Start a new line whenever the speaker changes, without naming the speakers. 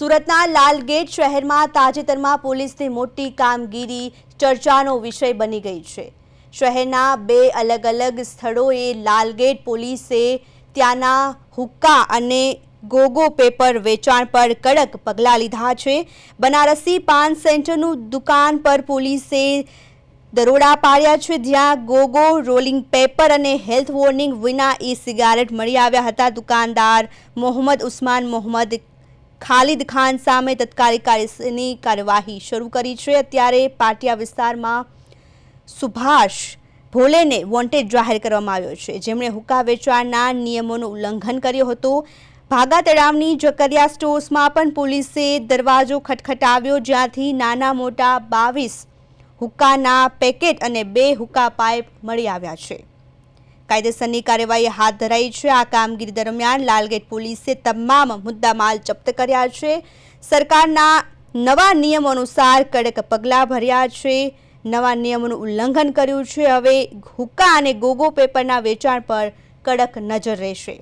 સુરતના લાલગેટ શહેરમાં તાજેતરમાં પોલીસની મોટી કામગીરી, ચર્ચાનો વિષય બની ગઈ છે. શહેરના બે અલગ અલગ સ્થળોએ લાલગેટ પોલીસે ત્યાંના હુક્કા અને ગોગો પેપર વેચાણ પર કડક પગલાં લીધા છે. બનારસી પાન સેન્ટરનું દુકાન પર પોલીસે દરોડા પાડ્યા છે. જ્યાં ગોગો, રોલિંગ પેપર અને હેલ્થ વોર્નિંગ વિના ઈ સિગારેટ મળી આવ્યા હતા. દુકાનદાર મોહમ્મદ ઉસ્માન મોહમ્મદ ખાલિદ ખાન સામે તત્કાલિક કાર્યની કાર્યવાહી શરૂ કરી છે. અત્યારે પાટિયા વિસ્તારમાં સુભાષ ભોલેને વોન્ટેડ જાહેર કરવામાં આવ્યો છે. જેમણે હુક્કા વેચવાના નિયમોનું ઉલ્લંઘન કર્યું હતું. ભાગા તળાવની જકરિયા સ્ટોર્સમાં પણ પોલીસે દરવાજો ખટખટાવ્યો, જ્યાંથી નાના મોટા બાવીસ હુક્કાના પેકેટ અને બે હુક્કા પાઇપ મળી આવ્યા છે. કાયદેસરની કાર્યવાહી હાથ ધરાઈ છે. આ કામગીરી દરમિયાન લાલગેટ પોલીસે તમામ મુદ્દામાલ જપ્ત કર્યા છે. સરકારના નવા નિયમો અનુસાર કડક પગલાં ભર્યા છે. નવા નિયમોનું ઉલ્લંઘન કર્યું છે. હવે હુક્કા અને ગોગો પેપરના વેચાણ પર કડક નજર રહેશે.